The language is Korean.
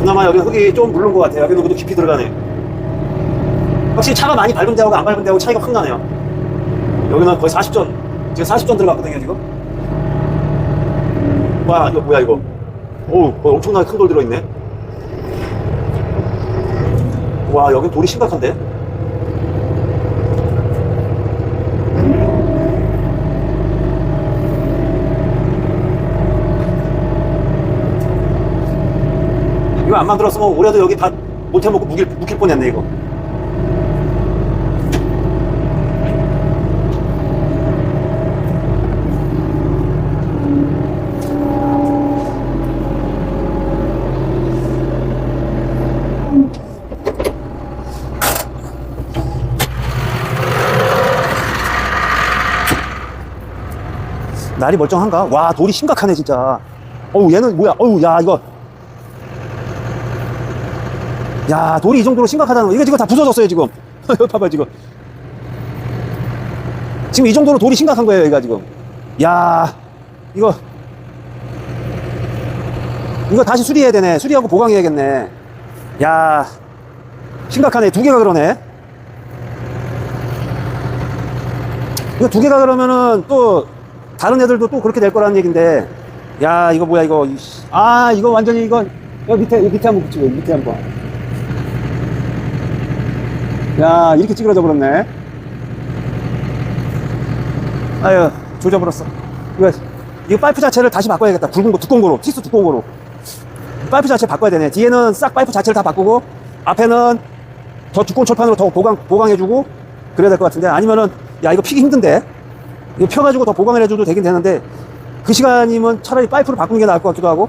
그나마 여기 흙이 좀 물른 것 같아요. 여기도 깊이 들어가네. 확실히 차가 많이 밟은 데하고 안 밟은 데하고 차이가 확 나네요. 여기는 거의 40전, 지금 40전 들어갔거든요, 지금. 와, 이거 뭐야, 이거. 거의 엄청나게 큰 돌 들어있네. 와, 여긴 돌이 심각한데? 이거 안 만들었으면 올해도 여기 다 못해먹고 묵일, 묵힐 뻔했네, 이거. 날이 멀쩡한가? 와, 돌이 심각하네, 진짜. 어우, 얘는 뭐야? 어우, 야, 이거. 야, 돌이 이 정도로 심각하다는 거. 이거 지금 다 부서졌어요, 지금. 봐봐, 지금. 지금 이 정도로 돌이 심각한 거예요, 여기가 지금. 야, 이거. 이거 다시 수리해야 되네. 수리하고 보강해야겠네. 야, 심각하네. 두 개가 그러네. 이거 두 개가 그러면은 또 다른 애들도 또 그렇게 될 거라는 얘긴데 야 이거 뭐야 이거. 아 이거 완전히 이거 여기 밑에 여기 밑에 한번 붙이고 밑에 한번 야 이렇게 찌그러져 버렸네. 아유 조져 버렸어. 이거 이거 파이프 자체를 다시 바꿔야겠다. 굵은 거 두꺼운 거로. 티스 두꺼운 거로. 파이프 자체 바꿔야 되네. 뒤에는 싹 파이프 자체를 다 바꾸고 앞에는 더 두꺼운 철판으로 더 보강 보강해주고 그래야 될 것 같은데 아니면은 야 이거 피기 힘든데? 이거 펴가지고 더 보강을 해줘도 되긴 되는데 그 시간이면 차라리 파이프를 바꾸는 게 나을 것 같기도 하고